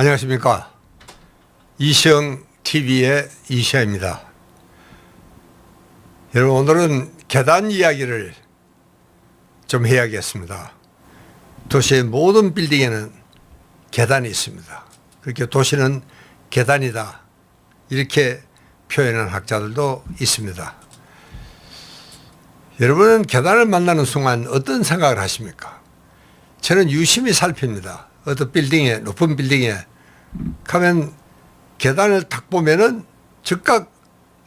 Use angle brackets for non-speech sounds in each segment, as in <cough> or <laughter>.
안녕하십니까. 이시영 TV의 이시영입니다. 여러분, 오늘은 계단 이야기를 좀 해야겠습니다. 도시의 모든 빌딩에는 계단이 있습니다. 그렇게 도시는 계단이다. 이렇게 표현한 학자들도 있습니다. 여러분은 계단을 만나는 순간 어떤 생각을 하십니까? 저는 유심히 살핍니다. 어떤 빌딩에, 높은 빌딩에 가면 계단을 딱 보면은 즉각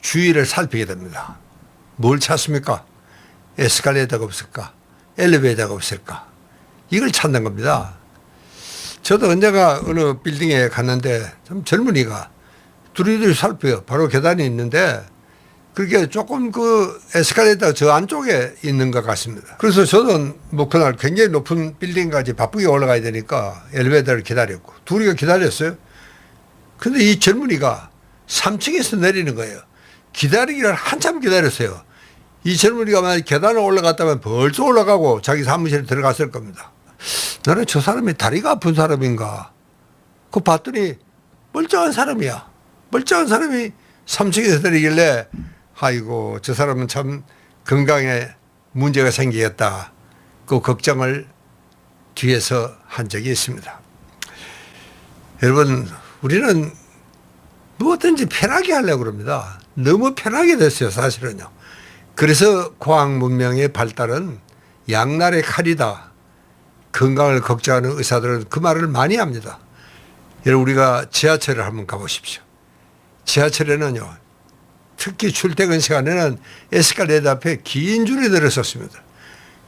주위를 살피게 됩니다. 뭘 찾습니까? 에스컬레이터가 없을까? 엘리베이터가 없을까? 이걸 찾는 겁니다. 저도 언제가 어느 빌딩에 갔는데 좀 젊은이가 두리두리 살펴요. 바로 계단이 있는데 그게 조금 그 에스컬레이터 저 안쪽에 있는 것 같습니다. 그래서 저는 뭐 그날 굉장히 높은 빌딩까지 바쁘게 올라가야 되니까 엘리베이터를 기다렸고 둘이가 기다렸어요. 근데 이 젊은이가 3층에서 내리는 거예요. 기다리기를 한참 기다렸어요. 이 젊은이가 만약 계단을 올라갔다면 벌써 올라가고 자기 사무실에 들어갔을 겁니다. 나는 저 사람이 다리가 아픈 사람인가? 그 봤더니 멀쩡한 사람이야. 멀쩡한 사람이 3층에서 내리길래 아이고 저 사람은 참 건강에 문제가 생기겠다. 그 걱정을 뒤에서 한 적이 있습니다. 여러분 우리는 무엇든지 편하게 하려고 그럽니다. 너무 편하게 됐어요 사실은요. 그래서 과학 문명의 발달은 양날의 칼이다. 건강을 걱정하는 의사들은 그 말을 많이 합니다. 여러분 우리가 지하철을 한번 가보십시오. 지하철에는요. 특히 출퇴근 시간에는 에스컬레이터 앞에 긴 줄이 들어섰습니다.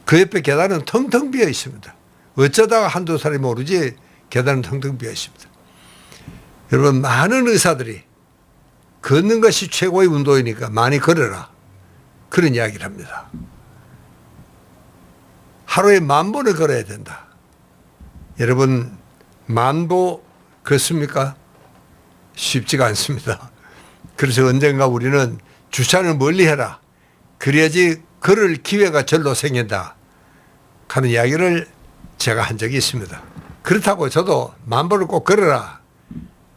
그 옆에 계단은 텅텅 비어 있습니다. 어쩌다가 한두 사람이 모르지 계단은 텅텅 비어 있습니다. 여러분 많은 의사들이 걷는 것이 최고의 운동이니까 많이 걸어라. 그런 이야기를 합니다. 하루에 만 번을 걸어야 된다. 여러분 만보 걷습니까? 쉽지가 않습니다. 그래서 언젠가 우리는 주차를 멀리 해라. 그래야지 걸을 기회가 절로 생긴다. 하는 이야기를 제가 한 적이 있습니다. 그렇다고 저도 만보를 꼭 걸어라.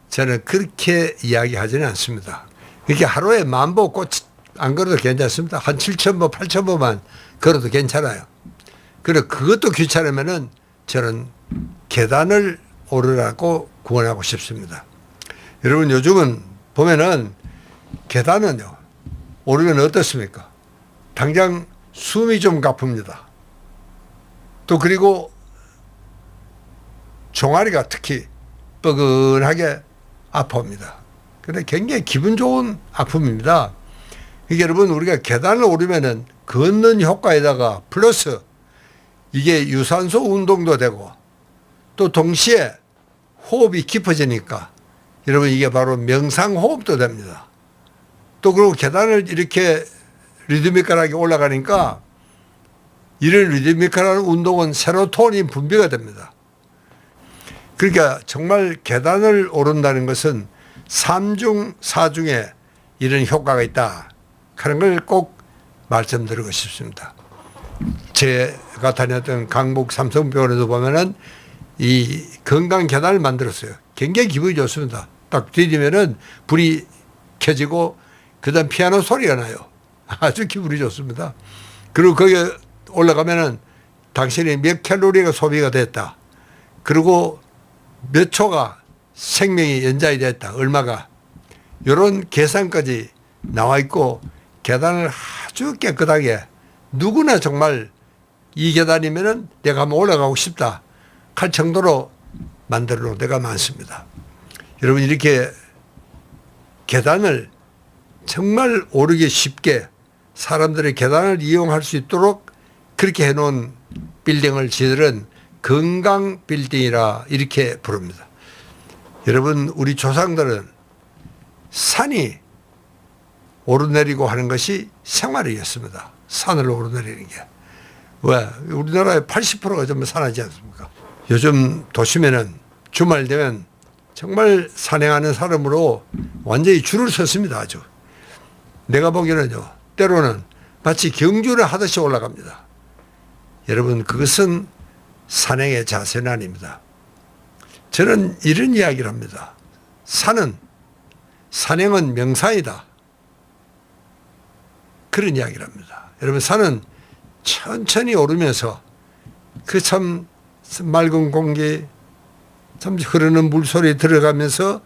저는 그렇게 이야기하지는 않습니다. 이렇게 하루에 만보 꼭안 걸어도 괜찮습니다. 한 7,000보, 8,000보만 걸어도 괜찮아요. 그리고 그것도 귀찮으면은 저는 계단을 오르라고 구원하고 싶습니다. 여러분 요즘은 보면은 계단은요 오르면 어떻습니까? 당장 숨이 좀 가쁩니다. 또 그리고 종아리가 특히 뻐근하게 아픕니다. 근데 굉장히 기분 좋은 아픔입니다. 이게 여러분 우리가 계단을 오르면은 걷는 효과에다가 플러스 이게 유산소 운동도 되고 또 동시에 호흡이 깊어지니까 여러분 이게 바로 명상 호흡도 됩니다. 또 그리고 계단을 이렇게 리드미컬하게 올라가니까 이런 리드미컬한 운동은 세로토닌 분비가 됩니다. 그러니까 정말 계단을 오른다는 것은 삼중 사중에 이런 효과가 있다 하는 걸 꼭 말씀드리고 싶습니다. 제가 다녔던 강북 삼성병원에도 보면은 이 건강 계단을 만들었어요. 굉장히 기분이 좋습니다. 딱 디디면은 불이 켜지고 그 다음 피아노 소리가 나요. <laughs> 아주 기분이 좋습니다. 그리고 거기 올라가면은 당신이 몇 캘로리가 소비가 됐다. 그리고 몇 초가 생명이 연장이 됐다. 얼마가. 이런 계산까지 나와 있고 계단을 아주 깨끗하게 누구나 정말 이 계단이면은 내가 한번 올라가고 싶다. 할 정도로 만들어 놓은 데가 많습니다. 여러분 이렇게 계단을 정말 오르기 쉽게 사람들이 계단을 이용할 수 있도록 그렇게 해놓은 빌딩을 저들은 건강 빌딩이라 이렇게 부릅니다. 여러분 우리 조상들은 산이 오르내리고 하는 것이 생활이었습니다. 산을 오르내리는 게. 왜? 우리나라의 80%가 전부 산하지 않습니까? 요즘 도심에는 주말 되면 정말 산행하는 사람으로 완전히 줄을 섰습니다. 아주. 내가 보기에는요. 때로는 마치 경주를 하듯이 올라갑니다. 여러분 그것은 산행의 자세는 아닙니다. 저는 이런 이야기를 합니다. 산은 산행은 명상이다. 그런 이야기를 합니다. 여러분 산은 천천히 오르면서 그 참 맑은 공기, 참 흐르는 물소리 들어가면서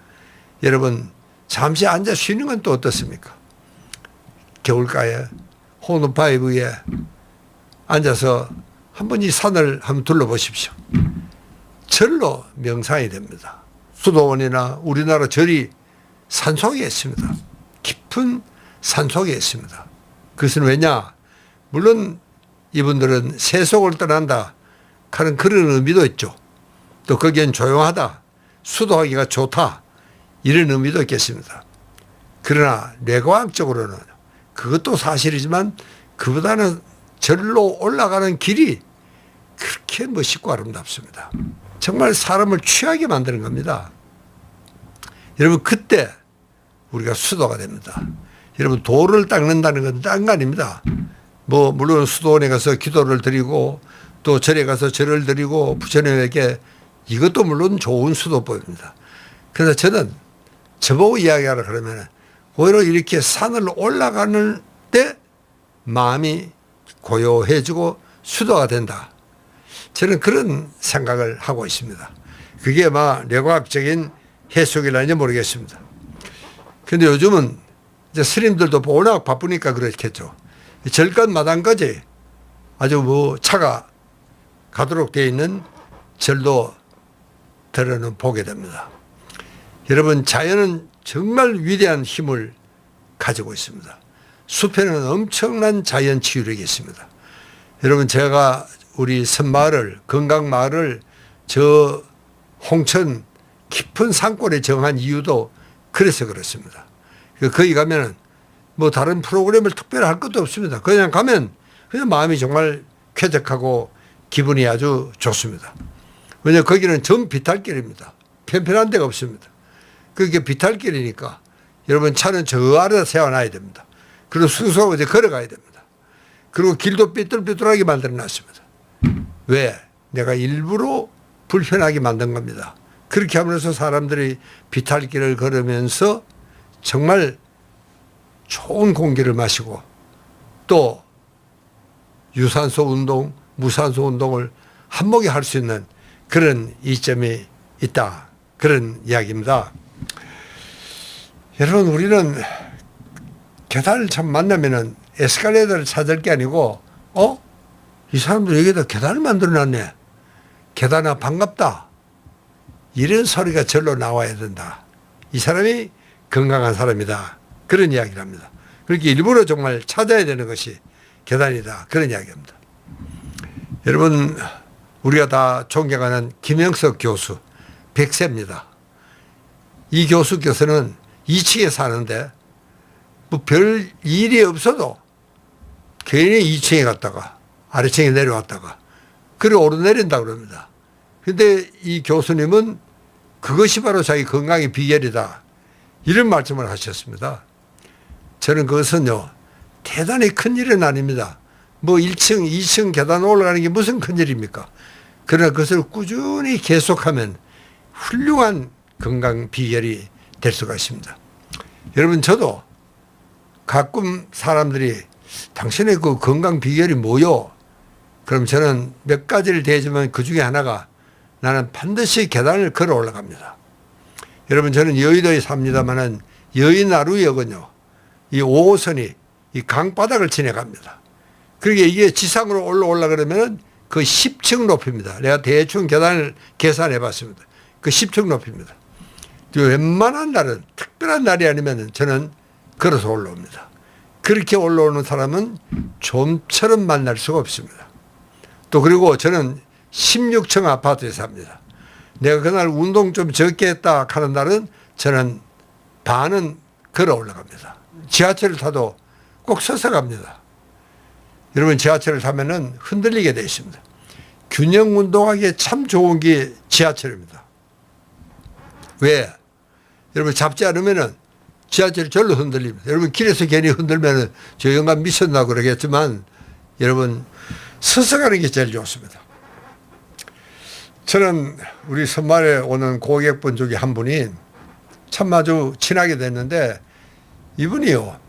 여러분 잠시 앉아 쉬는 건 또 어떻습니까? 겨울가에 호노파이 위에 앉아서 한번 이 산을 한번 둘러보십시오. 절로 명상이 됩니다. 수도원이나 우리나라 절이 산 속에 있습니다. 깊은 산 속에 있습니다. 그것은 왜냐? 물론 이분들은 세속을 떠난다 하는 그런 의미도 있죠. 또 거기엔 조용하다, 수도하기가 좋다 이런 의미도 있겠습니다. 그러나 뇌과학적으로는 그것도 사실이지만 그보다는 절로 올라가는 길이 그렇게 멋있고 아름답습니다. 정말 사람을 취하게 만드는 겁니다. 여러분 그때 우리가 수도가 됩니다. 여러분 돌을 닦는다는 건 딴 거 아닙니다. 뭐 물론 수도원에 가서 기도를 드리고 또 절에 가서 절을 드리고 부처님에게 이것도 물론 좋은 수도법입니다. 그래서 저는 저보고 이야기하라 그러면 오히려 이렇게 산을 올라가는 때 마음이 고요해지고 수도가 된다. 저는 그런 생각을 하고 있습니다. 그게 막 뇌과학적인 해석이라는지 모르겠습니다. 근데 요즘은 이제 스님들도 워낙 바쁘니까 그렇겠죠. 절간 마당까지 아주 뭐 차가 가도록 되어 있는 절도 들어는 보게 됩니다. 여러분 자연은 정말 위대한 힘을 가지고 있습니다. 숲에는 엄청난 자연 치유력이 있습니다. 여러분 제가 우리 섬마을을 건강마을을 저 홍천 깊은 산골에 정한 이유도 그래서 그렇습니다. 그 거기 가면은 뭐 다른 프로그램을 특별히 할 것도 없습니다. 그냥 가면 그냥 마음이 정말 쾌적하고 기분이 아주 좋습니다. 왜냐 거기는 전 비탈길입니다. 편편한 데가 없습니다. 그게 비탈길이니까 여러분 차는 저 아래다 세워놔야 됩니다. 그리고 수소하고 이제 걸어가야 됩니다. 그리고 길도 삐뚤삐뚤하게 만들어 놨습니다. 왜? 내가 일부러 불편하게 만든 겁니다. 그렇게 하면서 사람들이 비탈길을 걸으면서 정말 좋은 공기를 마시고 또 유산소 운동, 무산소 운동을 한목에 할 수 있는 그런 이점이 있다. 그런 이야기입니다. 여러분, 우리는 계단을 참 만나면은 에스컬레이터를 찾을 게 아니고, 어? 이 사람들 여기다 계단을 만들어 놨네. 계단아, 반갑다. 이런 소리가 절로 나와야 된다. 이 사람이 건강한 사람이다. 그런 이야기를 합니다. 그렇게 일부러 정말 찾아야 되는 것이 계단이다. 그런 이야기입니다. 여러분, 우리가 다 존경하는 김영석 교수, 100세입니다. 이 교수께서는 2층에 사는데 뭐 별 일이 없어도 괜히 2층에 갔다가 아래층에 내려왔다가 그리고 오르내린다 그럽니다. 근데 이 교수님은 그것이 바로 자기 건강의 비결이다. 이런 말씀을 하셨습니다. 저는 그것은요, 대단히 큰 일은 아닙니다. 뭐 1층, 2층 계단 올라가는 게 무슨 큰 일입니까? 그러나 그것을 꾸준히 계속하면 훌륭한 건강 비결이 될 수가 있습니다. 여러분, 저도 가끔 사람들이 당신의 그 건강 비결이 뭐요? 그럼 저는 몇 가지를 대지만 그 중에 하나가 나는 반드시 계단을 걸어 올라갑니다. 여러분 저는 여의도에 삽니다만은 여의나루역은요. 이 5호선이 이 강바닥을 지나갑니다. 그러게 이게 지상으로 올라올라 그러면은 그 10층 높입니다. 내가 대충 계단을 계산해 봤습니다. 그 10층 높입니다. 웬만한 날은 특별한 날이 아니면 저는 걸어서 올라옵니다. 그렇게 올라오는 사람은 좀처럼 만날 수가 없습니다. 또 그리고 저는 16층 아파트에 삽니다. 내가 그날 운동 좀 적게 했다 하는 날은 저는 반은 걸어 올라갑니다. 지하철을 타도 꼭 서서 갑니다. 여러분 지하철을 타면은 흔들리게 되어 있습니다. 균형 운동하기에 참 좋은 게 지하철입니다. 왜? 여러분 잡지 않으면은 지하철이 절로 흔들립니다. 여러분 길에서 괜히 흔들면은 저 영감 미쳤나 그러겠지만 여러분 서서 가는 게 제일 좋습니다. 저는 우리 선말에 오는 고객분 중에 한 분이 참 아주 친하게 됐는데 이분이요.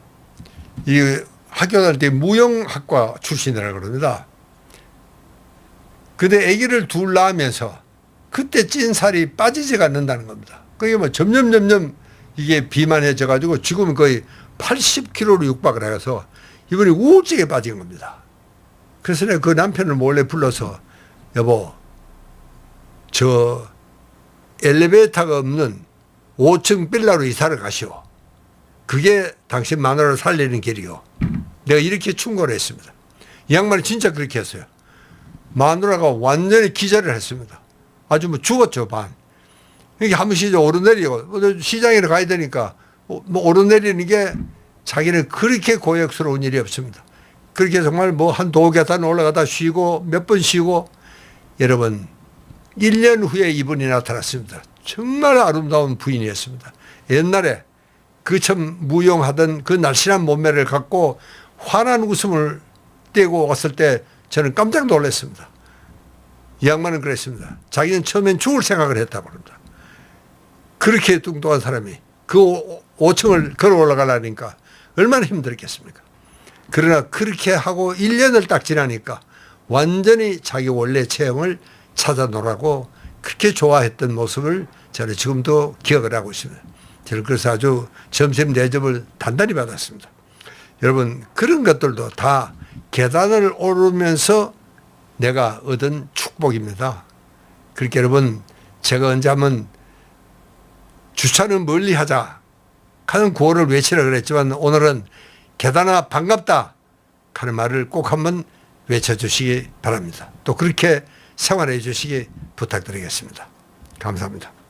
이 학교 다닐 때 무용학과 출신이라 그럽니다. 근데 아기를 둘 낳으면서 그때 찐 살이 빠지지가 않는다는 겁니다. 그게 뭐 점점 점점 이게 비만해져 가지고 지금은 거의 80kg로 육박을 해서 이분이 우울증에 빠진 겁니다. 그래서 내가 그 남편을 몰래 불러서 여보 저 엘리베이터가 없는 5층 빌라로 이사를 가시오. 그게 당신 마누라를 살리는 길이요. 내가 이렇게 충고를 했습니다. 이 양반이 진짜 그렇게 했어요. 마누라가 완전히 기절을 했습니다. 아주 뭐 죽었죠, 반. 이게 한 번씩 오르내리고, 뭐 시장에 가야 되니까, 뭐 오르내리는 게 자기는 그렇게 고역스러운 일이 없습니다. 그렇게 정말 뭐 한 도계단 올라가다 쉬고 몇 번 쉬고, 여러분, 1년 후에 이분이 나타났습니다. 정말 아름다운 부인이었습니다. 옛날에 그 참 무용하던 그 날씬한 몸매를 갖고 환한 웃음을 떼고 왔을 때 저는 깜짝 놀랐습니다. 이 양반은 그랬습니다. 자기는 처음엔 죽을 생각을 했다고 합니다. 그렇게 뚱뚱한 사람이 그 5층을 걸어 올라가려니까 얼마나 힘들겠습니까? 그러나 그렇게 하고 1년을 딱 지나니까 완전히 자기 원래 체형을 찾아놓으라고 그렇게 좋아했던 모습을 저는 지금도 기억을 하고 있습니다. 저는 그래서 아주 점심 대접을 단단히 받았습니다. 여러분 그런 것들도 다 계단을 오르면서 내가 얻은 축복입니다. 그렇게 여러분 제가 언제 한번 주차는 멀리 하자 하는 구호를 외치라 그랬지만 오늘은 계단아 반갑다 하는 말을 꼭 한번 외쳐주시기 바랍니다. 또 그렇게 생활해 주시기 부탁드리겠습니다. 감사합니다.